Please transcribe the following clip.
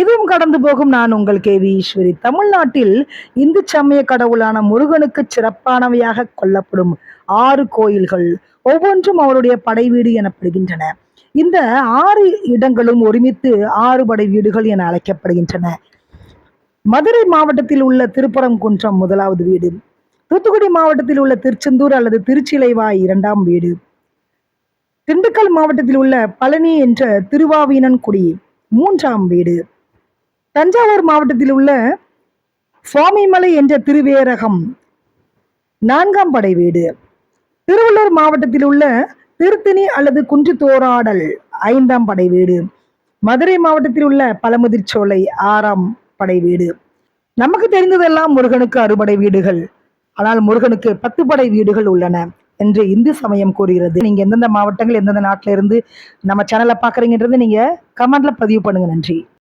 இதுவும் கடந்து போகும் நான் உங்கள் கேவி ஈஸ்வரி. தமிழ்நாட்டில் இந்து சமய கடவுளான முருகனுக்கு சிறப்பானவையாக கொல்லப்படும் ஆறு கோயில்கள் ஒவ்வொன்றும் அவருடைய படை வீடு எனப்படுகின்றன. இந்த ஆறு இடங்களும் ஒருமித்து ஆறு படை வீடுகள் என அழைக்கப்படுகின்றன. மதுரை மாவட்டத்தில் உள்ள திருப்பரங்குன்றம் முதலாவது வீடு. தூத்துக்குடி மாவட்டத்தில் உள்ள திருச்செந்தூர் அல்லது திருச்சிலைவாய் இரண்டாம் வீடு. திண்டுக்கல் மாவட்டத்தில் உள்ள பழனி என்ற திருவாவீனன்குடி மூன்றாம் வீடு. தஞ்சாவூர் மாவட்டத்தில் உள்ள சுவாமிமலை என்ற திருவேரகம் நான்காம் படை வீடு. திருவள்ளூர் மாவட்டத்தில் உள்ள திருத்தணி அல்லது குன்றுத்தோராடல் ஐந்தாம் படை வீடு. மதுரை மாவட்டத்தில் உள்ள பழமுதிர்ச்சோலை ஆறாம் படை வீடு. நமக்கு தெரிந்ததெல்லாம் முருகனுக்கு அறுபடை வீடுகள். ஆனால் முருகனுக்கு பத்து படை வீடுகள் உள்ளன என்று இந்து சமயம் கூறுகிறது. நீங்க எந்தெந்த மாவட்டங்கள் எந்தெந்த நாட்டில இருந்து நம்ம சேனலை பாக்குறீங்கன்றது நீங்க கமெண்ட்ல பதிவு பண்ணுங்க. நன்றி.